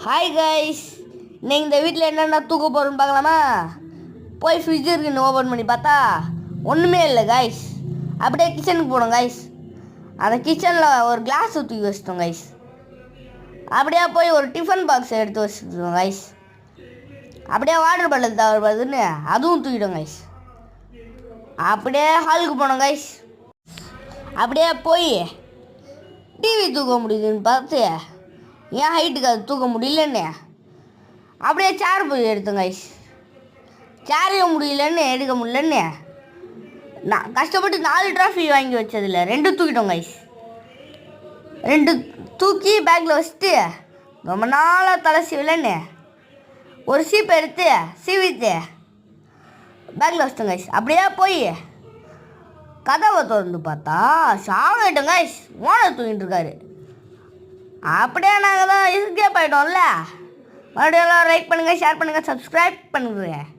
Hi guys நீங்கள் இந்த வீட்டில் என்னென்ன தூக்க போகிறோன்னு பார்க்கலாமா? போய் ஃப்ரிட்ஜ் இருக்குன்னு ஓப்பன் பண்ணி பார்த்தா ஒன்றுமே இல்லை கைஸ் அப்படியே கிச்சனுக்கு போனோம் கைஸ் அந்த கிச்சனில் ஒரு கிளாஸ் தூக்கி வச்சிட்டோம் கைஸ் அப்படியே போய் ஒரு டிஃபன் பாக்ஸ் எடுத்து வச்சுட்டோம் கைஸ் அப்படியே வாட்டர் பாட்டில் தவறுபடுதுன்னு அதுவும் தூக்கிட்டோம் கைஸ் அப்படியே ஹாலுக்கு போனோம் கைஸ் அப்படியே போய் டிவி தூக்க முடியுதுன்னு பார்த்து என் ஹைட்டுக்கு அது தூக்க முடியலன்னு. அப்படியே சேர் போய் எடுத்தோம் கைஸ் சேரையும் முடியலன்னு எடுக்க முடியலன்னு. நான் கஷ்டப்பட்டு நாலு ட்ராஃபி வாங்கி வச்சதில்ல ரெண்டு தூக்கிட்டோம் கைஸ் ரெண்டு தூக்கி பேக்கில் வச்சுட்டு ரொம்ப நாளாக தலை சீவலன்னு. ஒரு சீப்பை எடுத்து சீவித்து பேக்கில் வச்சிட்டோம் கைஸ் அப்படியே போய் கதவை திறந்து பார்த்தா ஷாவாயிட்டோம் கைஸ் ஓனர் தூங்கிட்டு இருக்காரு. அப்படியே நாங்கள் தான் எஸ்கேப் ஆகிட்டோம்ல மறுபடியும் எல்லாம் லைக் பண்ணுங்கள் ஷேர் பண்ணுங்கள் சப்ஸ்கிரைப் பண்ணுங்க.